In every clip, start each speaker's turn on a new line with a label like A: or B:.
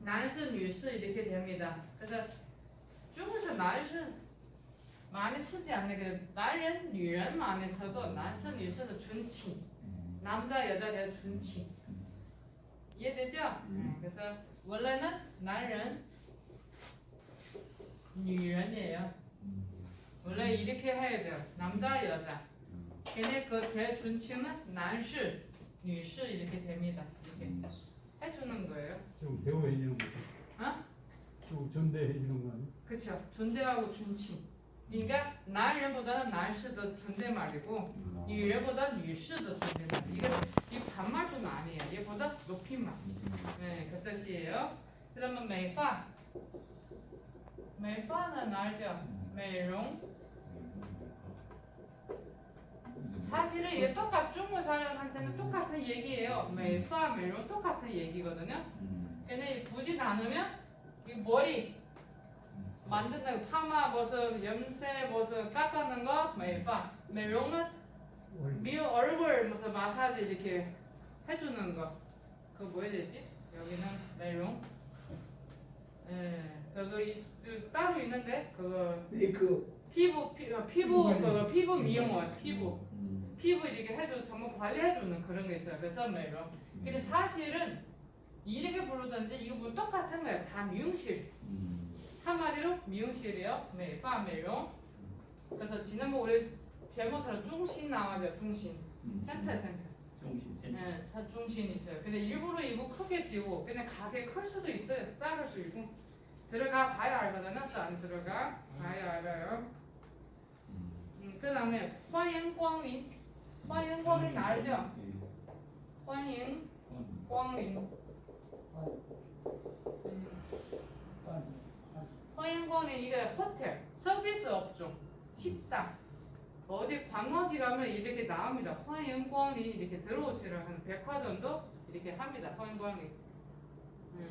A: 男士女士 이렇게 됩니다 그래서 중국에서 男士 많이 쓰지 않는 그男人 女人 많이 써도 男士 女士는 준칭 남자 여자 대 준칭 이해되죠? 응, 그래서 원래는 男人 女人이에요 원래 이렇게 해야 돼요 남자 여자 걔네 그 대준칭은 男士 女士 이렇게 됩니다 이렇게 해주는 거예요.
B: 지금 대우해 주는 거.
A: 어?
B: 존대해 주는 거 아니야?
A: 그렇죠. 존대하고 준칭. 그러니까 날보다는 날씨도 존대말이고 유일보다는 음. 유씨도 존대말. 이거 음. 이 반말도 아니에요. 얘보다 높임말. 음. 네, 그 뜻이에요. 그러면 매화. 매화는 알죠? 매롱. 사실은 이게 똑같 중국 사람한테는 똑같은 얘기예요. 매파 매론 똑같은 얘기거든요. 근데 굳이 나누면 이 머리 만드는 파마 무슨 염색 무슨 깎아는 거 매파 매론은 미용 얼굴 무슨 마사지 이렇게 해주는 거. 그거 뭐 해야 되지? 여기는 메롱. 예. 그거 이, 따로 있는데 그거.
C: 메이크.
A: 피부 피, 어, 피부 그거 피부 미용원 피부. 음. 피부 이렇게 해줘서 전부 관리해주는 그런 게 있어요. 그 매선매로. 근데 음. 사실은 이름이 부르든지 이거 뭐 똑같은 거예요. 다 미용실. 음. 한마디로 미용실이요. 네, 매파매용. 음. 그래서 지난번 우리 제목처럼 중심 나와요. 중심. 센터 센터.
C: 중심 센터.
A: 네, 자 중신 있어요. 근데 일부러 이거 크게 지고 그냥 가게 클 수도 있어요. 작을 수 있고. 들어가 봐야 알거든요. 또안 들어가 봐야 알아요. 그 다음에 화양광이 欢迎光临 알죠? 欢迎光临. 허인권은 이게 호텔, 서비스 업종, 식당, 어디 관광지 가면 이렇게 나옵니다. 허인권이 이렇게 들어오시라 하는 백화점도 이렇게 합니다. 허인권이. 음,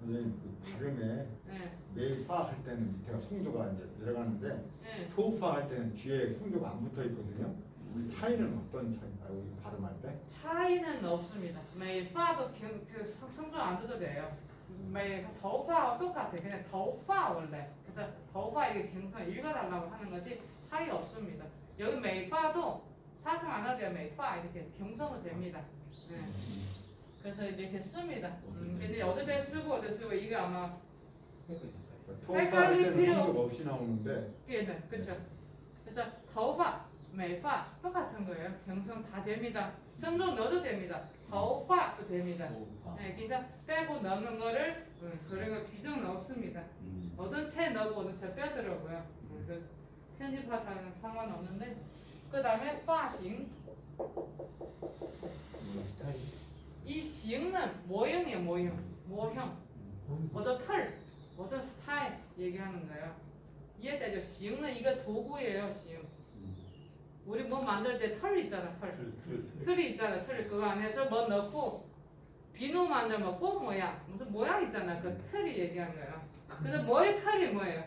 D: 선생님 그 발음에
A: 네.
D: 네파 할 때는 밑에가 성조가 이제 내려가는데
A: 네.
D: 토파 할 때는 뒤에 성조가 안 붙어 있거든요. 이 차이는 어떤 차이인가요? 우리 발음할 때?
A: 차이는 없습니다. 매일 파도 그, 그 성조 안 들어도 돼요. 음. 매일 더우파와 똑같아. 그냥 더우파 원래. 그래서 더우파 이게 경선 읽어달라고 하는 거지 차이 없습니다. 여기 매일 파도 사성 안 하도요 매일 파 이렇게 경선은 됩니다. 네. 음. 그래서 이렇게 씁니다. 음, 근데 어떨 때 쓰고 어떨 쓰고 이게 아마 헷갈릴 필요
D: 성적 없이 나오는데
A: 예, 네, 그렇죠. 그래서 더우파, 매파 똑같은 거예요. 경성 다 됩니다. 성종 넣어도 됩니다. 더우파도 됩니다. 네, 그러니까 빼고 넣는 거를 음, 그런 거 규정은 없습니다. 음. 어떤 채 넣고 어떤 채 빼더라고요. 음, 그래서 편집하자는 상관없는데 그 다음에 빠싱 모형이에요 모형. 모형 어떤 털 어떤 스타일 얘기하는 거예요. 이해되죠? 싱은 이거 도구예요 싱 우리 뭐 만들 때 털 있잖아 털 틀이 있잖아 틀. 그거 안에서 뭐 넣고 비누 만들면 꽃 모양. 무슨 모양 있잖아 그 틀이 얘기하는 거예요. 그래서 머리 털이 뭐예요?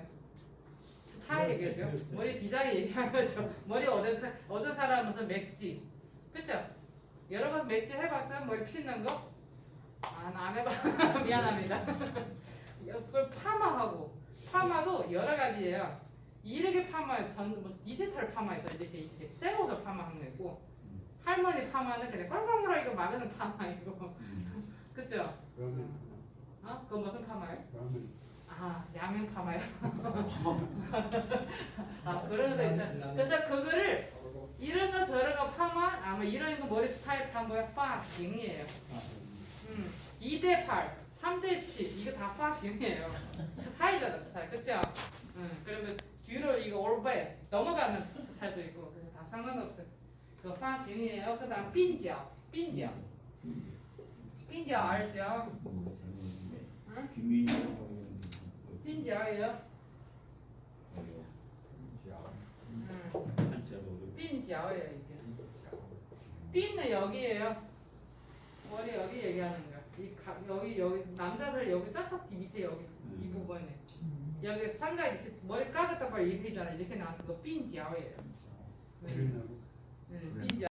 A: 스타일이겠죠? 머리 디자인 얘기하는 거죠. 머리 얻은 털- 얻은 사람 무슨 맥지. 그쵸? 여러 번 맥지 해봤어요? 머리 피는 거? 아, 나안 해봐. 미안합니다. 그걸 파마하고 파마도 여러 가지예요. 이렇게 파마 전 무슨 디지털 파마 있어 이렇게 이렇게 세워서 파마하는 거 있고 할머니 파마는 그냥 꼴꼴꼴하게 마르는 파마이고 그죠?
B: 그러면
A: 어? 그건 무슨 파마예요?
B: 그러면
A: 아 양면 파마요. 아 그런 것도 있어요. 그래서 그거를 이런 거 저런 거 파마 아마 이런 거 머리 스타일 파마가 파싱이에요. 음, 2대 8, 3대 7 이거 다 파싱이에요. 스타일이잖아 스타일 그쵸? 음, 그러면 뒤로 이거 올백 넘어가는 스타일도 있고 그래서 다 상관없어요. 그 파싱이에요. 그 다음 빈지ao, 빈지ao. 빈지ao 알죠? 응? 음, 빈지아예요 이게. 빈은 여기에요. 머리 여기 얘기하는 거야. 이 가, 여기 여기 남자들 여기 짝짝 밑에 여기 이 부분에 여기 상가 이렇게 머리 까졌다 봐 이렇게 있잖아. 이렇게 나와서 그거 빈지아예요.
B: 그러냐고.
A: 음, 빈지아.